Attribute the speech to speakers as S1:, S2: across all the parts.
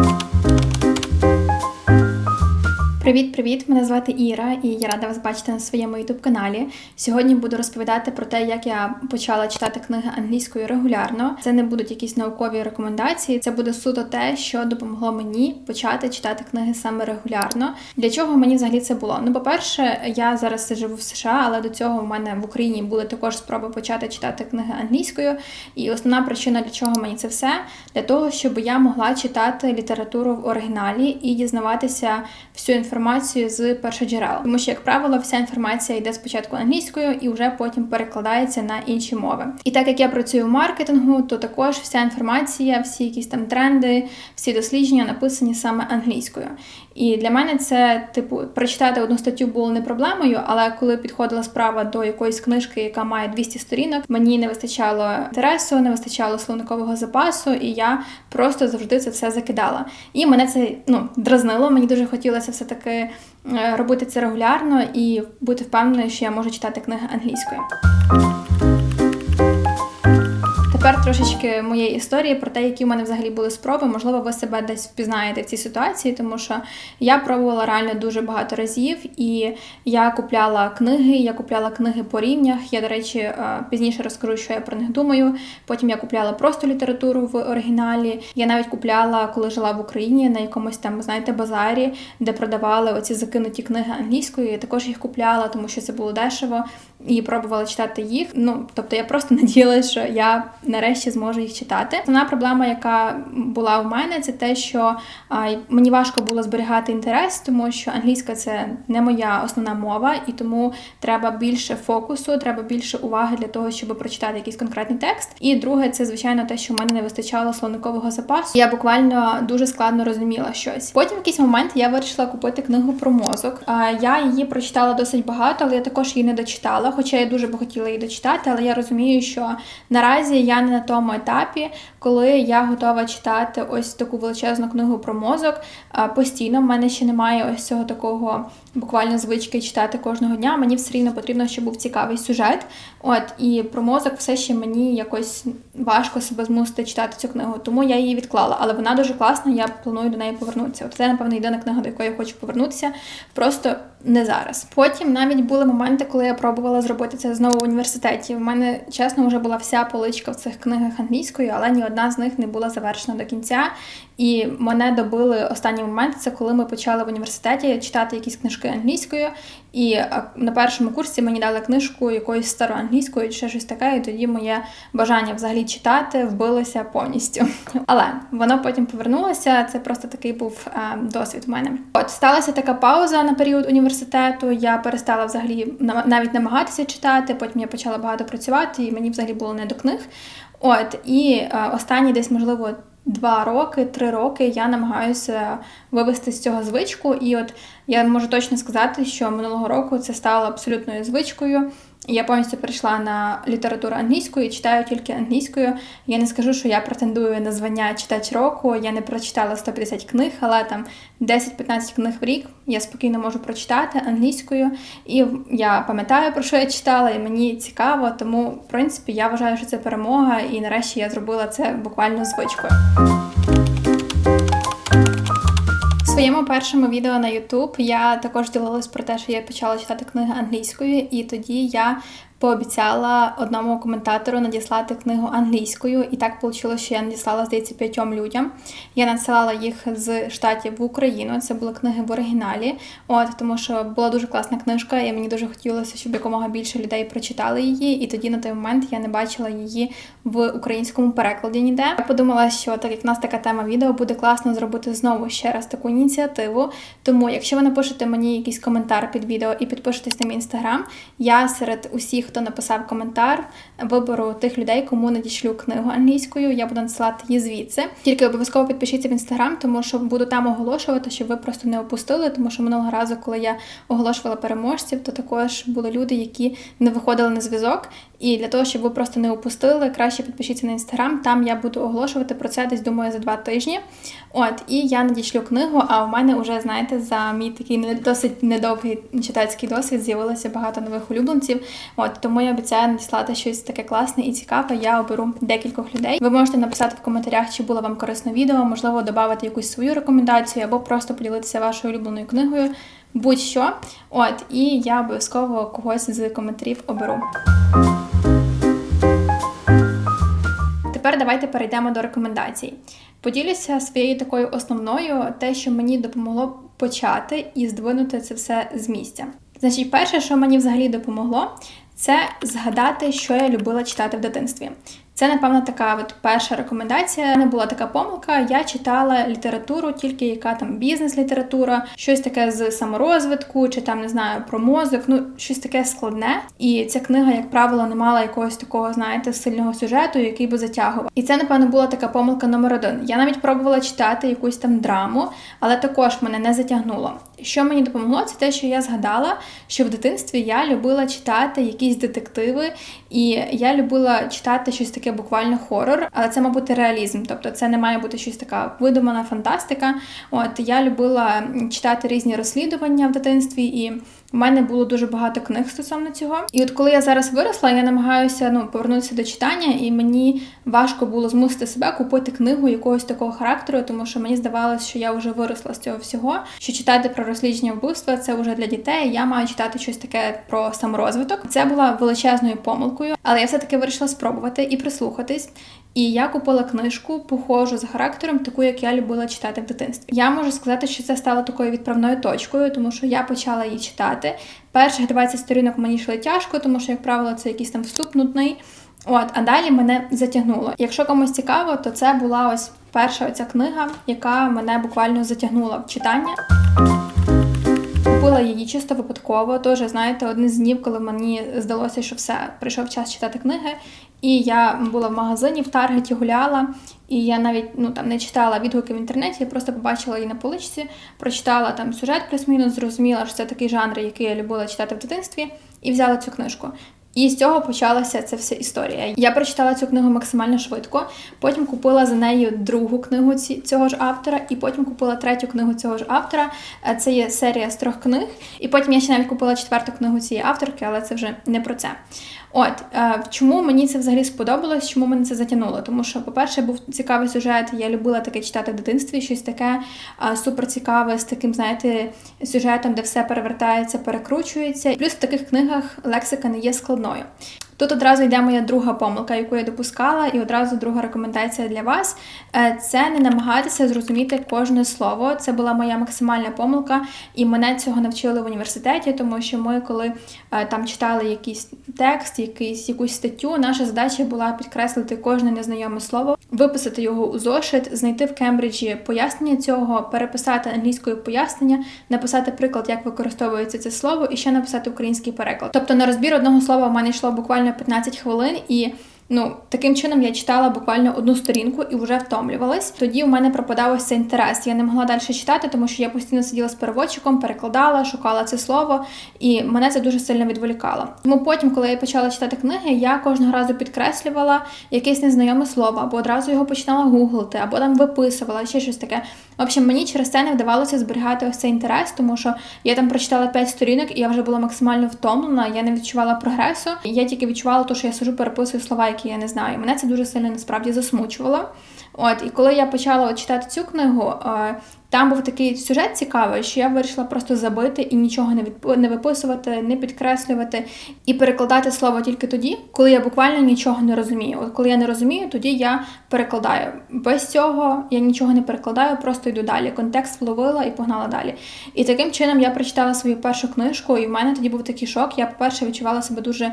S1: Thank you. Привіт-привіт! Мене звати Іра, і я рада вас бачити на своєму youtube каналі. Сьогодні буду розповідати про те, як я почала читати книги англійською регулярно. Це не будуть якісь наукові рекомендації, це буде суто те, що допомогло мені почати читати книги саме регулярно. Для чого мені взагалі це було? Ну, по-перше, я зараз живу в США, але до цього в мене в Україні були також спроби почати читати книги англійською. І основна причина для чого мені це все для того, щоб я могла читати літературу в оригіналі і дізнаватися всю інформацію з першоджерел. Тому що, як правило, вся інформація йде спочатку англійською і вже потім перекладається на інші мови. І так як я працюю в маркетингу, то також вся інформація, всі якісь там тренди, всі дослідження написані саме англійською. І для мене це, типу, прочитати одну статтю було не проблемою, але коли підходила справа до якоїсь книжки, яка має 200 сторінок, мені не вистачало інтересу, не вистачало словникового запасу, і я просто завжди це все закидала. І мене це ну дразнило. Мені дуже хотілося все таки е, робити це регулярно і бути впевненою, що я можу читати книги англійською. Тепер трошечки моєї історії про те, які в мене взагалі були спроби. Можливо, ви себе десь впізнаєте в цій ситуації, тому що я пробувала реально дуже багато разів, і я купляла книги, я купляла книги по рівнях. Я, до речі, е, пізніше розкажу, що я про них думаю. Потім я купляла просто літературу в оригіналі. Я навіть купляла, коли жила в Україні, на якомусь там, знаєте, базарі, де продавали оці закинуті книги англійською. Я також їх купляла, тому що це було дешево, і пробувала читати їх. Ну тобто я просто надіялася, що я нарешті зможу їх читати. Основна проблема, яка була у мене, це те, що мені важко було зберігати інтерес, тому що англійська це не моя основна мова, і тому треба більше фокусу, треба більше уваги для того, щоб прочитати якийсь конкретний текст. І друге, це звичайно те, що в мене не вистачало словникового запасу. Я буквально дуже складно розуміла щось. Потім в якийсь момент я вирішила купити книгу про мозок. Я її прочитала досить багато, але я також її не дочитала. Хоча я дуже би хотіла її дочитати, але я розумію, що наразі я не на тому етапі, коли я готова читати ось таку величезну книгу про мозок. Постійно в мене ще немає ось цього такого буквально звички читати кожного дня. Мені все рівно потрібно, щоб був цікавий сюжет. От і про мозок все ще мені якось важко себе змусити читати цю книгу, тому я її відклала. Але вона дуже класна, я планую до неї повернутися. От це, напевно, єдина книга, до якої я хочу повернутися. Просто не зараз. Потім навіть були моменти, коли я пробувала зробити це знову в університеті. У мене чесно вже була вся поличка в цих книгах англійською, але ні одна з них не була завершена до кінця. І мене добили останній момент. Це коли ми почали в університеті читати якісь книжки англійською. І на першому курсі мені дали книжку якоюсь староанглійською чи ще щось таке, і тоді моє бажання взагалі читати вбилося повністю. Але воно потім повернулося. Це просто такий був е, досвід в мене. От сталася така пауза на період університету. Я перестала взагалі навіть намагатися читати. Потім я почала багато працювати, і мені взагалі було не до книг. От і е, останні десь можливо. Два роки, три роки я намагаюся вивести з цього звичку, і от я можу точно сказати, що минулого року це стало абсолютною звичкою. Я повністю перейшла на літературу англійською і читаю тільки англійською. Я не скажу, що я претендую на звання читач року. Я не прочитала 150 книг, але там 10-15 книг в рік я спокійно можу прочитати англійською. І я пам'ятаю, про що я читала, і мені цікаво. Тому, в принципі, я вважаю, що це перемога, і нарешті я зробила це буквально звичкою. Своєму першому відео на YouTube. Я також ділилась про те, що я почала читати книги англійською, і тоді я пообіцяла одному коментатору надіслати книгу англійською, і так вийшло, що я надіслала, здається, п'ятьом людям. Я надсилала їх з штатів в Україну. Це були книги в оригіналі. От тому, що була дуже класна книжка, і мені дуже хотілося, щоб якомога більше людей прочитали її. І тоді на той момент я не бачила її в українському перекладі ніде. Я подумала, що так як в нас така тема відео, буде класно зробити знову ще раз таку ініціативу. Тому, якщо ви напишете мені якийсь коментар під відео і підпишетесь на мій інстаграм, я серед усіх хто написав коментар, виберу тих людей, кому надішлю книгу англійською. Я буду надсилати її звідси. Тільки обов'язково підпишіться в інстаграм, тому що буду там оголошувати, щоб ви просто не опустили. Тому що минулого разу, коли я оголошувала переможців, то також були люди, які не виходили на зв'язок. І для того, щоб ви просто не опустили, краще підпишіться на інстаграм. Там я буду оголошувати про це десь думаю за два тижні. От, і я надішлю книгу. А у мене вже, знаєте, за мій такий досить недовгий читацький досвід з'явилося багато нових улюбленців. От тому я обіцяю надіслати щось таке класне і цікаве. Я оберу декількох людей. Ви можете написати в коментарях, чи було вам корисне відео, можливо, додати якусь свою рекомендацію, або просто поділитися вашою улюбленою книгою. Будь-що. От, і я обов'язково когось з коментарів оберу. Тепер давайте перейдемо до рекомендацій. Поділюся своєю такою основною, те, що мені допомогло почати і здвинути це все з місця. Значить, перше, що мені взагалі допомогло, це згадати, що я любила читати в дитинстві. Це, напевно, така от перша рекомендація. Не була така помилка. Я читала літературу, тільки яка там бізнес-література, щось таке з саморозвитку, чи там не знаю про мозок, ну щось таке складне. І ця книга, як правило, не мала якогось такого, знаєте, сильного сюжету, який би затягував. І це, напевно, була така помилка номер один. Я навіть пробувала читати якусь там драму, але також мене не затягнуло. Що мені допомогло, це те, що я згадала, що в дитинстві я любила читати якісь детективи, і я любила читати щось таке буквально хорор, але це, мабуть, реалізм. Тобто це не має бути щось така видумана фантастика. От я любила читати різні розслідування в дитинстві і. У мене було дуже багато книг стосовно цього. І от коли я зараз виросла, я намагаюся ну, повернутися до читання, і мені важко було змусити себе купити книгу якогось такого характеру, тому що мені здавалося, що я вже виросла з цього всього. Що читати про розслідування вбивства це вже для дітей. Я маю читати щось таке про саморозвиток. Це була величезною помилкою, але я все таки вирішила спробувати і прислухатись. І я купила книжку, похожу за характером, таку, як я любила читати в дитинстві. Я можу сказати, що це стало такою відправною точкою, тому що я почала її читати. Перших 20 сторінок мені йшли тяжко, тому що, як правило, це якийсь там вступ нудний. От, а далі мене затягнуло. Якщо комусь цікаво, то це була ось перша оця книга, яка мене буквально затягнула в читання. Купила її чисто випадково. Теж, знаєте, один з днів, коли мені здалося, що все, прийшов час читати книги. І я була в магазині, в Таргеті гуляла, і я навіть ну там не читала відгуки в інтернеті, я просто побачила її на поличці, прочитала там сюжет плюс-мінус, зрозуміла, що це такий жанр, який я любила читати в дитинстві, і взяла цю книжку. І з цього почалася ця вся історія. Я прочитала цю книгу максимально швидко. Потім купила за нею другу книгу цього ж автора, і потім купила третю книгу цього ж автора. Е, це є серія з трьох книг. І потім я ще навіть купила четверту книгу цієї авторки, але це вже не про це. От е, чому мені це взагалі сподобалось, чому мене це затягнуло? Тому що, по-перше, був цікавий сюжет. Я любила таке читати в дитинстві, щось таке е, суперцікаве з таким, знаєте, сюжетом, де все перевертається, перекручується. Плюс в таких книгах лексика не є складною. Тут одразу йде моя друга помилка, яку я допускала, і одразу друга рекомендація для вас е, це не намагатися зрозуміти кожне слово. Це була моя максимальна помилка, і мене цього навчили в університеті, тому що ми, коли е, там читали якийсь текст, якийсь якусь статтю, наша задача була підкреслити кожне незнайоме слово, виписати його у зошит, знайти в Кембриджі пояснення цього, переписати англійською пояснення, написати приклад, як використовується це слово, і ще написати український переклад. Тобто на розбір одного слова в мене йшло буквально буквально 15 хвилин, і ну таким чином я читала буквально одну сторінку і вже втомлювалась. Тоді у мене пропадав ось цей інтерес. Я не могла далі читати, тому що я постійно сиділа з переводчиком, перекладала, шукала це слово, і мене це дуже сильно відволікало. Тому потім, коли я почала читати книги, я кожного разу підкреслювала якесь незнайоме слово, або одразу його починала гуглити, або там виписувала ще щось таке. В общем, мені через це не вдавалося зберігати ось цей інтерес, тому що я там прочитала 5 сторінок, і я вже була максимально втомлена. Я не відчувала прогресу. Я тільки відчувала, то, що я сижу, переписую слова, які я не знаю. Мене це дуже сильно насправді засмучувало. От, і коли я почала читати цю книгу, там був такий сюжет цікавий, що я вирішила просто забити і нічого не відп... не виписувати, не підкреслювати і перекладати слово тільки тоді, коли я буквально нічого не розумію. От коли я не розумію, тоді я перекладаю. Без цього я нічого не перекладаю, просто йду далі. Контекст вловила і погнала далі. І таким чином я прочитала свою першу книжку, і в мене тоді був такий шок. Я, по-перше, відчувала себе дуже.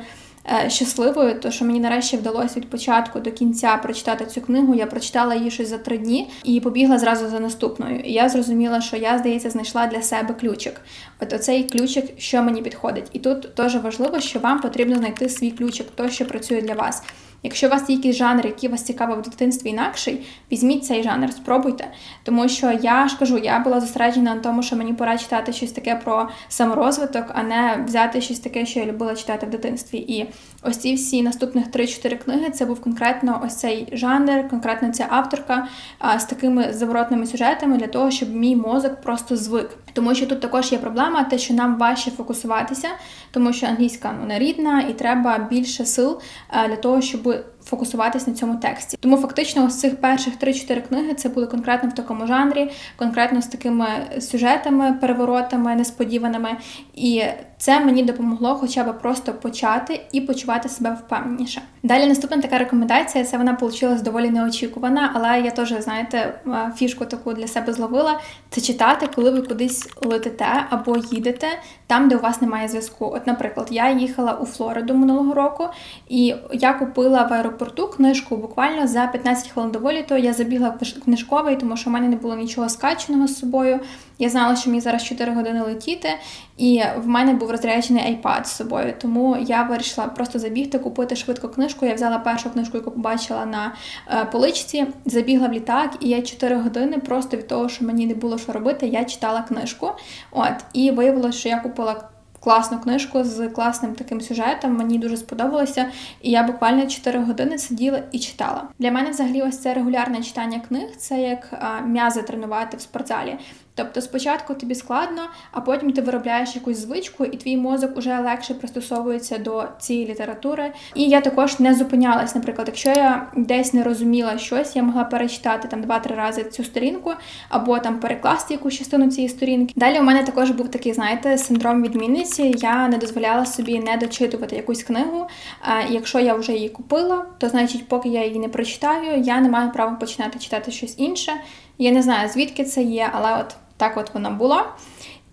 S1: Е, щасливою, то що мені нарешті вдалося від початку до кінця прочитати цю книгу. Я прочитала її щось за три дні і побігла зразу за наступною. І я зрозуміла, що я, здається, знайшла для себе ключик. От оцей ключик, що мені підходить. І тут теж важливо, що вам потрібно знайти свій ключик, то що працює для вас. Якщо у вас є якийсь жанр, який вас цікавив в дитинстві інакший, візьміть цей жанр, спробуйте. Тому що я ж кажу, я була зосереджена на тому, що мені пора читати щось таке про саморозвиток, а не взяти щось таке, що я любила читати в дитинстві. І ось ці всі наступних 3-4 книги це був конкретно ось цей жанр, конкретно ця авторка з такими заворотними сюжетами для того, щоб мій мозок просто звик. Тому що тут також є проблема, те, що нам важче фокусуватися, тому що англійська ну, не рідна, і треба більше сил для того, щоб фокусуватись на цьому тексті. Тому фактично, ось цих перших 3-4 книги це були конкретно в такому жанрі, конкретно з такими сюжетами, переворотами, несподіваними. І це мені допомогло хоча б просто почати і почувати себе впевненіше. Далі наступна така рекомендація, це вона вийшла доволі неочікувана, але я теж, знаєте, фішку таку для себе зловила. Це читати, коли ви кудись летите або їдете там, де у вас немає зв'язку. От, наприклад, я їхала у Флориду минулого року, і я купила в аеропорту книжку буквально за 15 хвилин до виліту. Я забігла в книжковий, тому що в мене не було нічого скаченого з собою. Я знала, що мені зараз 4 години летіти, і в мене був розряджений iPad з собою. Тому я вирішила просто забігти, купити швидко книжку. Я взяла першу книжку, яку побачила на е, поличці, забігла в літак, і я 4 години просто від того, що мені не було що робити, я читала книжку. От і виявилося, що я купила класну книжку з класним таким сюжетом. Мені дуже сподобалося, і я буквально 4 години сиділа і читала. Для мене взагалі ось це регулярне читання книг, це як м'язи тренувати в спортзалі. Тобто спочатку тобі складно, а потім ти виробляєш якусь звичку, і твій мозок уже легше пристосовується до цієї літератури. І я також не зупинялась. Наприклад, якщо я десь не розуміла щось, я могла перечитати там два-три рази цю сторінку, або там перекласти якусь частину цієї сторінки. Далі у мене також був такий, знаєте, синдром відмінниці. Я не дозволяла собі не дочитувати якусь книгу. А якщо я вже її купила, то значить, поки я її не прочитаю, я не маю права починати читати щось інше. Я не знаю, звідки це є, але от так от воно було.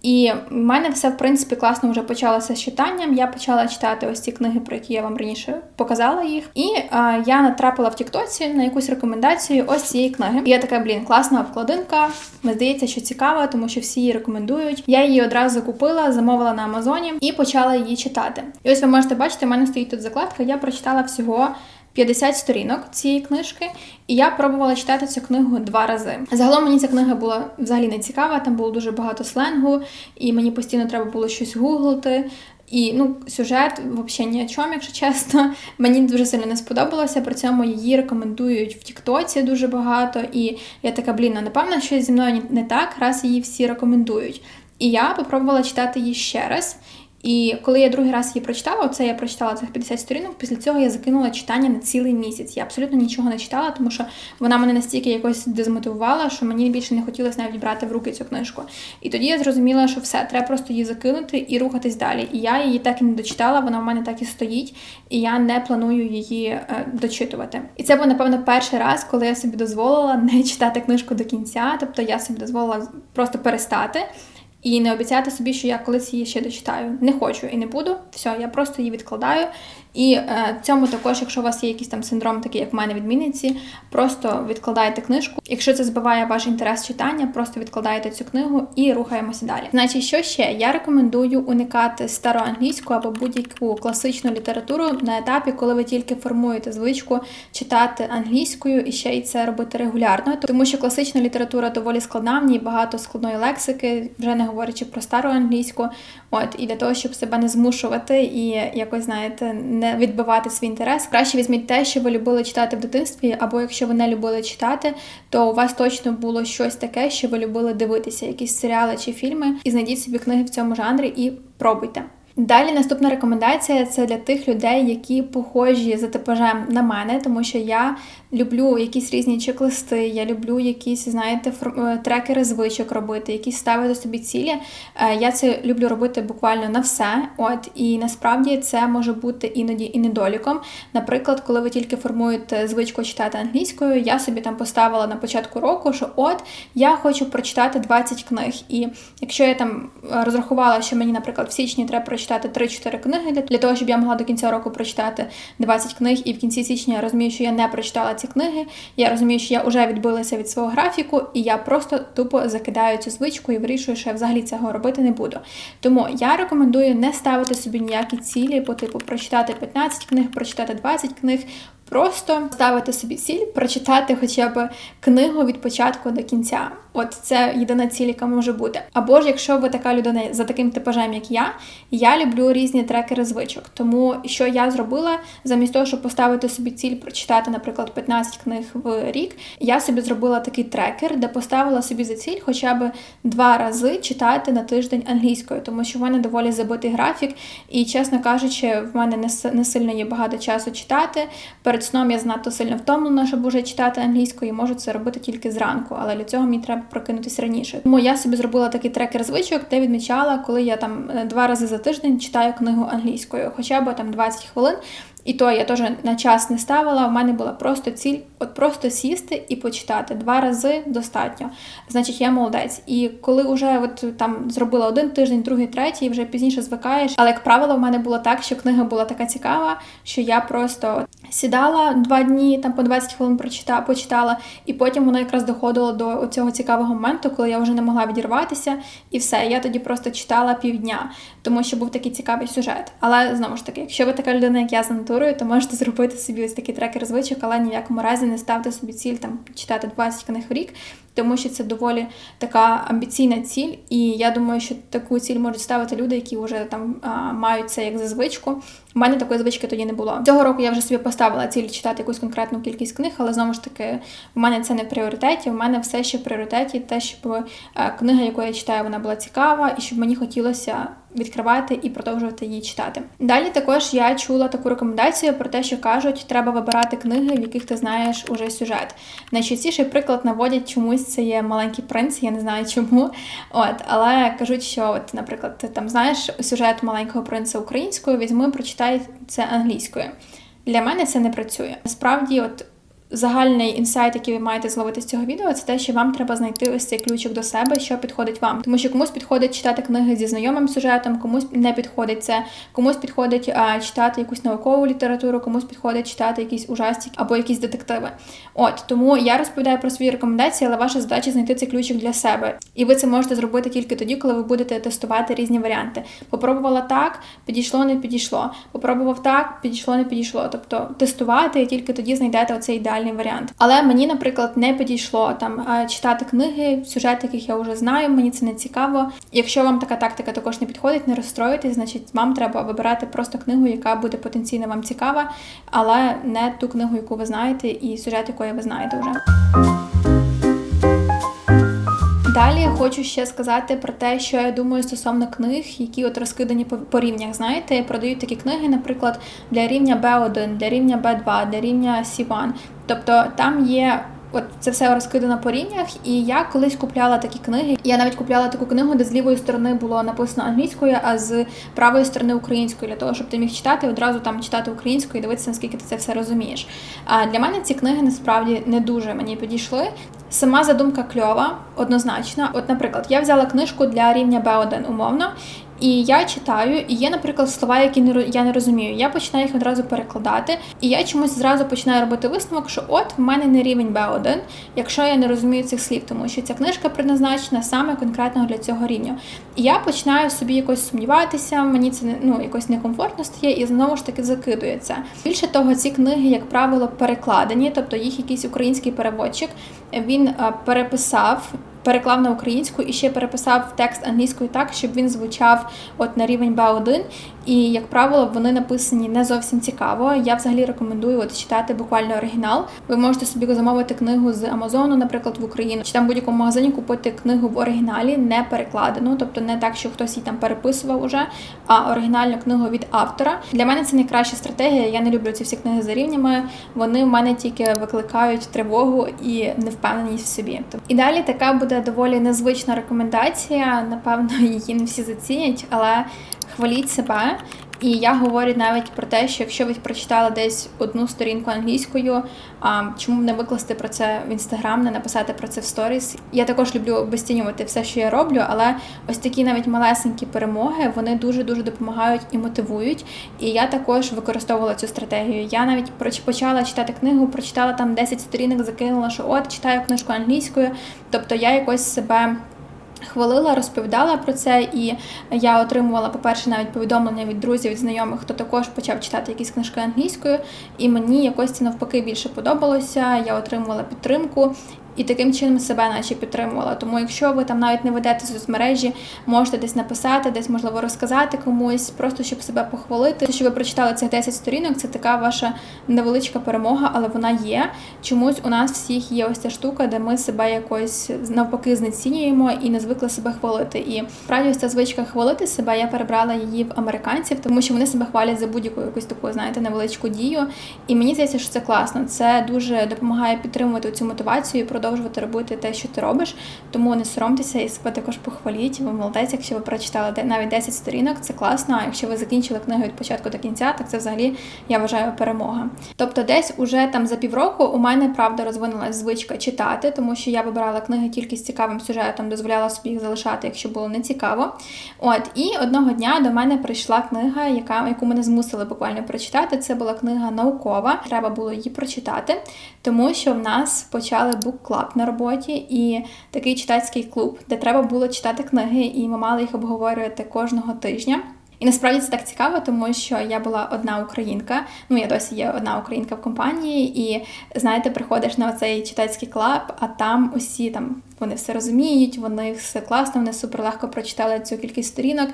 S1: І в мене все, в принципі, класно вже почалося з читанням. Я почала читати ось ці книги, про які я вам раніше показала їх. І а, я натрапила в Тіктоці на якусь рекомендацію ось цієї книги. І я така, блін, класна обкладинка. Мені здається, що цікава, тому що всі її рекомендують. Я її одразу купила, замовила на Амазоні і почала її читати. І ось ви можете бачити, у мене стоїть тут закладка. Я прочитала всього 50 сторінок цієї книжки, і я пробувала читати цю книгу два рази. Загалом мені ця книга була взагалі не цікава, там було дуже багато сленгу, і мені постійно треба було щось гуглити. І ну, сюжет взагалі ні о чому, якщо чесно. Мені дуже сильно не сподобалося. При цьому її рекомендують в Тіктоці дуже багато. І я така, блін, ну, напевно, щось зі мною не так, раз її всі рекомендують. І я попробувала читати її ще раз. І коли я другий раз її прочитала, оце я прочитала цих 50 сторінок. Після цього я закинула читання на цілий місяць. Я абсолютно нічого не читала, тому що вона мене настільки якось дезмотивувала, що мені більше не хотілося навіть брати в руки цю книжку. І тоді я зрозуміла, що все, треба просто її закинути і рухатись далі. І я її так і не дочитала, вона в мене так і стоїть, і я не планую її е, дочитувати. І це був, напевно, перший раз, коли я собі дозволила не читати книжку до кінця, тобто я собі дозволила просто перестати. І не обіцяти собі, що я колись її ще дочитаю. Не хочу і не буду. Все, я просто її відкладаю. І е, цьому також, якщо у вас є якийсь там синдром, такий як в мене відмінниці, просто відкладайте книжку. Якщо це збиває ваш інтерес читання, просто відкладайте цю книгу і рухаємося далі. Значить, що ще? Я рекомендую уникати староанглійську або будь-яку класичну літературу на етапі, коли ви тільки формуєте звичку читати англійською і ще й це робити регулярно, тому що класична література доволі складна, в ній багато складної лексики, вже не говорячи про стару англійську. От і для того, щоб себе не змушувати і якось знаєте не відбивати свій інтерес. Краще візьміть те, що ви любили читати в дитинстві, або якщо ви не любили читати, то у вас точно було щось таке, що ви любили дивитися, якісь серіали чи фільми, і знайдіть собі книги в цьому жанрі і пробуйте. Далі наступна рекомендація це для тих людей, які похожі за типажем на мене, тому що я люблю якісь різні чек-листи, я люблю якісь, знаєте, е, трекери звичок робити, якісь ставити собі цілі. Е, я це люблю робити буквально на все. От і насправді це може бути іноді і недоліком. Наприклад, коли ви тільки формуєте звичку читати англійською, я собі там поставила на початку року, що от я хочу прочитати 20 книг. І якщо я там е, розрахувала, що мені, наприклад, в січні треба прочитати 3-4 книги для того, щоб я могла до кінця року прочитати 20 книг, і в кінці січня я розумію, що я не прочитала ці книги. Я розумію, що я вже відбилася від свого графіку, і я просто тупо закидаю цю звичку і вирішую, що я взагалі цього робити не буду. Тому я рекомендую не ставити собі ніякі цілі, по типу прочитати 15 книг, прочитати 20 книг Просто ставити собі ціль, прочитати хоча б книгу від початку до кінця. От це єдина ціль, яка може бути. Або ж якщо ви така людина за таким типажем, як я, я люблю різні трекери звичок. Тому що я зробила, замість того, щоб поставити собі ціль прочитати, наприклад, 15 книг в рік, я собі зробила такий трекер, де поставила собі за ціль хоча б два рази читати на тиждень англійською, тому що в мене доволі забитий графік, і, чесно кажучи, в мене не сильно є багато часу читати. Перед сном я занадто сильно втомлена, щоб уже читати англійською, і можу це робити тільки зранку, але для цього мені треба прокинутися раніше. Тому я собі зробила такий трекер звичок, де відмічала, коли я там е, два рази за тиждень читаю книгу англійською, хоча б там 20 хвилин. І то я теж на час не ставила. У мене була просто ціль, от просто сісти і почитати. Два рази достатньо. Значить, я молодець. І коли вже от там зробила один тиждень, другий, третій, вже пізніше звикаєш. Але як правило, в мене було так, що книга була така цікава, що я просто сідала два дні, там по 20 хвилин прочитала, почитала, і потім воно якраз доходило до цього цікавого моменту, коли я вже не могла відірватися, і все. Я тоді просто читала півдня, тому що був такий цікавий сюжет. Але знову ж таки, якщо ви така людина, як я за натурою, то можете зробити собі ось такий трекер звичок, але ні в якому разі не ставте собі ціль там читати 20 книг в рік, тому що це доволі така амбіційна ціль. І я думаю, що таку ціль можуть ставити люди, які вже там мають це як за звичку. У мене такої звички тоді не було. Цього року я вже собі поставила ціль читати якусь конкретну кількість книг, але знову ж таки, в мене це не в пріоритеті. У мене все ще в пріоритеті, те, щоб е, книга, яку я читаю, вона була цікава, і щоб мені хотілося відкривати і продовжувати її читати. Далі також я чула таку рекомендацію про те, що кажуть, треба вибирати книги, в яких ти знаєш уже сюжет. Найчастіший приклад наводять чомусь це є маленький принц, я не знаю чому. От, але кажуть, що, от, наприклад, ти там знаєш сюжет маленького принца українською, візьми, прочитай це англійською. Для мене це не працює. Насправді, от загальний інсайт, який ви маєте зловити з цього відео, це те, що вам треба знайти ось цей ключик до себе, що підходить вам. Тому що комусь підходить читати книги зі знайомим сюжетом, комусь не підходить це, комусь підходить а, читати якусь наукову літературу, комусь підходить читати якісь ужастики або якісь детективи. От тому я розповідаю про свої рекомендації, але ваша задача знайти цей ключик для себе. І ви це можете зробити тільки тоді, коли ви будете тестувати різні варіанти. Попробувала так, підійшло, не підійшло. Попробував так, підійшло, не підійшло. Тобто тестувати і тільки тоді знайдете оцей ідеальний ідеальний варіант. Але мені, наприклад, не підійшло там читати книги, сюжет, яких я вже знаю, мені це не цікаво. Якщо вам така тактика також не підходить, не розстроїтесь, значить вам треба вибирати просто книгу, яка буде потенційно вам цікава, але не ту книгу, яку ви знаєте, і сюжет, якої ви знаєте вже. Далі хочу ще сказати про те, що я думаю стосовно книг, які от розкидані по, рівнях. Знаєте, продають такі книги, наприклад, для рівня B1, для рівня B2, для рівня C1. Тобто там є От це все розкидано по рівнях, і я колись купляла такі книги. Я навіть купляла таку книгу, де з лівої сторони було написано англійською, а з правої сторони українською, для того, щоб ти міг читати, одразу там читати українською і дивитися, наскільки ти це все розумієш. А для мене ці книги насправді не дуже мені підійшли. Сама задумка кльова, однозначно. От, наприклад, я взяла книжку для рівня B1 умовно, і я читаю, і є, наприклад, слова, які не я не розумію. Я починаю їх одразу перекладати, і я чомусь зразу починаю робити висновок, що от в мене не рівень B1, якщо я не розумію цих слів, тому що ця книжка предназначена саме конкретно для цього рівня. І я починаю собі якось сумніватися, мені це ну якось некомфортно стає, і знову ж таки закидується. Більше того, ці книги, як правило, перекладені, тобто їх якийсь український переводчик він переписав переклав на українську і ще переписав текст англійською так, щоб він звучав от на рівень B1. І, як правило, вони написані не зовсім цікаво. Я взагалі рекомендую от читати буквально оригінал. Ви можете собі замовити книгу з Амазону, наприклад, в Україну, чи там в будь-якому магазині купити книгу в оригіналі, не перекладену, тобто не так, що хтось її там переписував уже, а оригінальну книгу від автора. Для мене це найкраща стратегія. Я не люблю ці всі книги за рівнями. Вони в мене тільки викликають тривогу і невпевненість в собі. І далі така буде доволі незвична рекомендація. Напевно, її не всі зацінять, але хваліть себе. І я говорю навіть про те, що якщо ви прочитали десь одну сторінку англійською, а, чому не викласти про це в інстаграм, не написати про це в сторіс. Я також люблю обесцінювати все, що я роблю, але ось такі навіть малесенькі перемоги вони дуже дуже допомагають і мотивують. І я також використовувала цю стратегію. Я навіть почала читати книгу, прочитала там 10 сторінок, закинула, що от читаю книжку англійською. Тобто я якось себе Хвалила, розповідала про це, і я отримувала, по-перше, навіть повідомлення від друзів, від знайомих, хто також почав читати якісь книжки англійською, і мені якось це навпаки більше подобалося. Я отримувала підтримку. І таким чином себе наче підтримувала. Тому, якщо ви там навіть не ведете соцмережі, можете десь написати, десь можливо розказати комусь, просто щоб себе похвалити. Що ви прочитали цих 10 сторінок, це така ваша невеличка перемога, але вона є. Чомусь у нас всіх є ось ця штука, де ми себе якось навпаки знецінюємо і не звикли себе хвалити. І справді ось ця звичка хвалити себе, я перебрала її в американців, тому що вони себе хвалять за будь-яку якусь таку, знаєте, невеличку дію. І мені здається, що це класно. Це дуже допомагає підтримувати цю мотивацію продовжувати робити те, що ти робиш. Тому не соромтеся і себе також похваліть. Ви молодець, якщо ви прочитали навіть 10 сторінок, це класно. А якщо ви закінчили книгу від початку до кінця, так це взагалі я вважаю перемога. Тобто, десь уже там за півроку у мене правда розвинулася звичка читати, тому що я вибирала книги тільки з цікавим сюжетом, дозволяла собі їх залишати, якщо було не цікаво. От і одного дня до мене прийшла книга, яка яку мене змусили буквально прочитати. Це була книга наукова. Треба було її прочитати, тому що в нас почали бук клаб на роботі і такий читацький клуб, де треба було читати книги, і ми мали їх обговорювати кожного тижня. І насправді це так цікаво, тому що я була одна українка. Ну я досі є одна українка в компанії, і знаєте, приходиш на цей читацький клаб, а там усі там вони все розуміють, вони все класно, вони супер легко прочитали цю кількість сторінок.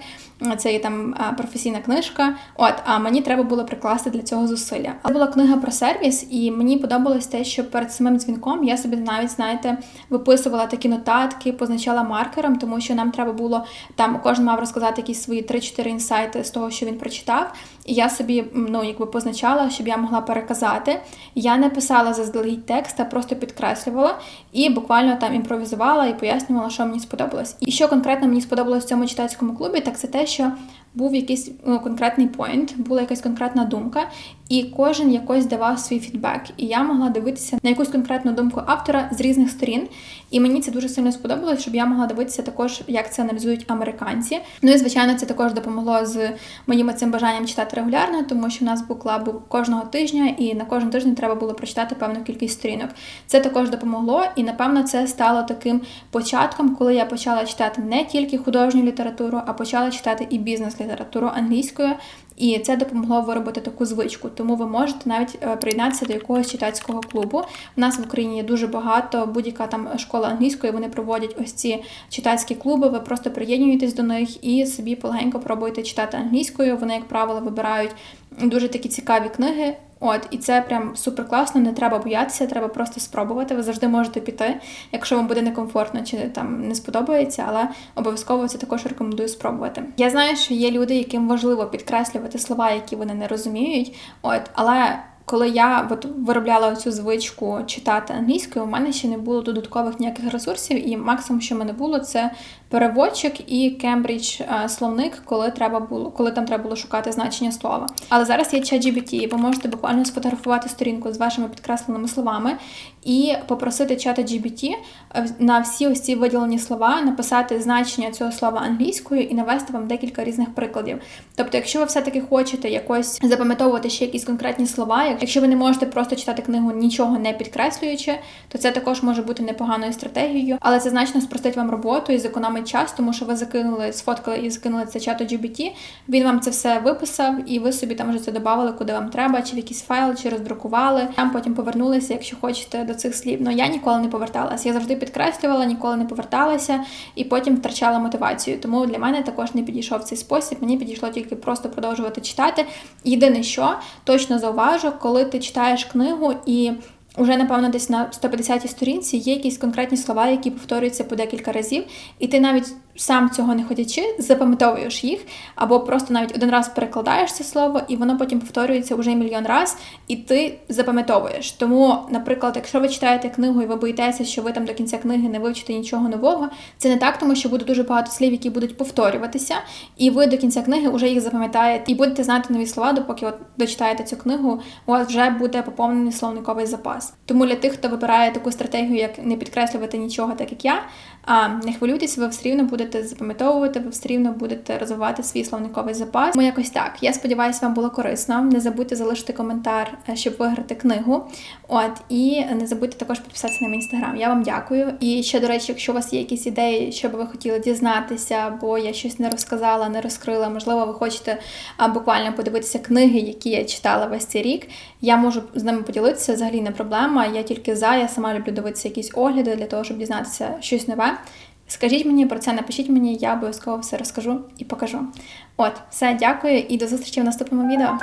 S1: Це є там професійна книжка. От, а мені треба було прикласти для цього зусилля. Це була книга про сервіс, і мені подобалось те, що перед самим дзвінком я собі навіть, знаєте, виписувала такі нотатки, позначала маркером, тому що нам треба було там кожен мав розказати якісь свої 3-4 інсайти з того, що він прочитав. Я собі ну, якби позначала, щоб я могла переказати. Я не писала заздалегідь текст, а просто підкреслювала і буквально там імпровізувала і пояснювала, що мені сподобалось. І що конкретно мені сподобалось в цьому читацькому клубі, так це те, що був якийсь ну, конкретний поінт, була якась конкретна думка, і кожен якось давав свій фідбек. І я могла дивитися на якусь конкретну думку автора з різних сторін. І мені це дуже сильно сподобалось, щоб я могла дивитися також, як це аналізують американці. Ну і звичайно, це також допомогло з моїм цим бажанням читати регулярно, тому що в нас був клаб кожного тижня, і на кожен тиждень треба було прочитати певну кількість сторінок. Це також допомогло, і напевно це стало таким початком, коли я почала читати не тільки художню літературу, а почала читати і бізнес-літературу англійською. І це допомогло виробити таку звичку. Тому ви можете навіть е, приєднатися до якогось читацького клубу. У нас в Україні є дуже багато, будь-яка там школа англійської, вони проводять ось ці читацькі клуби. Ви просто приєднуєтесь до них і собі полегенько пробуєте читати англійською. Вони, як правило, вибирають дуже такі цікаві книги. От, і це прям супер класно, не треба боятися, треба просто спробувати. Ви завжди можете піти, якщо вам буде некомфортно чи там не сподобається, але обов'язково це також рекомендую спробувати. Я знаю, що є люди, яким важливо підкреслювати слова, які вони не розуміють. От, але коли я от виробляла цю звичку читати англійською, у мене ще не було додаткових ніяких ресурсів, і максимум, що в мене було, це переводчик і Кембридж словник, коли треба було, коли там треба було шукати значення слова. Але зараз є ChatGPT, і ви можете буквально сфотографувати сторінку з вашими підкресленими словами і попросити чата GPT е, на всі ось ці виділені слова написати значення цього слова англійською і навести вам декілька різних прикладів. Тобто, якщо ви все-таки хочете якось запам'ятовувати ще якісь конкретні слова, якщо ви не можете просто читати книгу нічого не підкреслюючи, то це також може бути непоганою стратегією, але це значно спростить вам роботу і зекономить час, тому що ви закинули, сфоткали і закинули це чату GPT, Він вам це все виписав, і ви собі там вже це додавали, куди вам треба, чи в якийсь файл, чи роздрукували. Там потім повернулися, якщо хочете до цих слів. Ну я ніколи не поверталася. Я завжди підкреслювала, ніколи не поверталася і потім втрачала мотивацію. Тому для мене також не підійшов цей спосіб. Мені підійшло тільки просто продовжувати читати. Єдине, що точно зауважу, коли ти читаєш книгу і. Уже, напевно, десь на 150-й сторінці є якісь конкретні слова, які повторюються по декілька разів, і ти навіть сам цього не ходячи, запам'ятовуєш їх, або просто навіть один раз перекладаєш це слово, і воно потім повторюється вже мільйон раз, і ти запам'ятовуєш. Тому, наприклад, якщо ви читаєте книгу і ви боїтеся, що ви там до кінця книги не вивчите нічого нового, це не так, тому що буде дуже багато слів, які будуть повторюватися, і ви до кінця книги вже їх запам'ятаєте і будете знати нові слова, допоки от дочитаєте цю книгу, у вас вже буде поповнений словниковий запас. Тому для тих, хто вибирає таку стратегію, як не підкреслювати нічого, так як я, а не хвилюйтесь, ви все рівно будете будете запам'ятовувати, ви все рівно будете розвивати свій словниковий запас. Тому якось так. Я сподіваюся, вам було корисно. Не забудьте залишити коментар, е, щоб виграти книгу. От і не забудьте також підписатися на мій інстаграм. Я вам дякую. І ще, до речі, якщо у вас є якісь ідеї, що би ви хотіли дізнатися, або я щось не розказала, не розкрила, можливо, ви хочете буквально подивитися книги, які я читала весь цей рік. Я можу з ними поділитися, взагалі не проблема. Я тільки за, я сама люблю дивитися якісь огляди для того, щоб дізнатися щось нове. Скажіть мені про це, напишіть мені, я обов'язково все розкажу і покажу. От, все, дякую і до зустрічі в наступному відео.